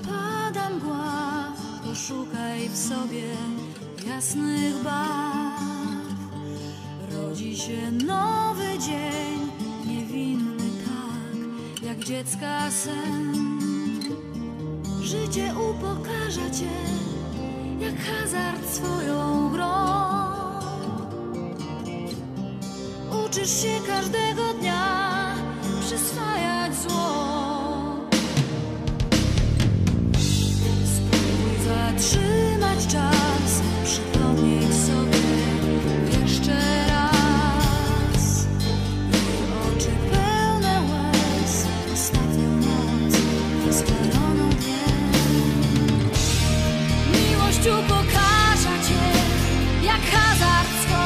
opada mgła, poszukaj w sobie jasnych barw. Rodzi się nowy dzień, niewinny tak, jak dziecka sen. Życie upokarza cię, jak hazard swoją grą. Uczysz się każdego dnia, przyswajasz zatrzymać czas, przypomnieć sobie jeszcze raz. I oczy pełne łez, ostatnią noc spaloną dniem. Miłość upokarza cię, jak hazard swój.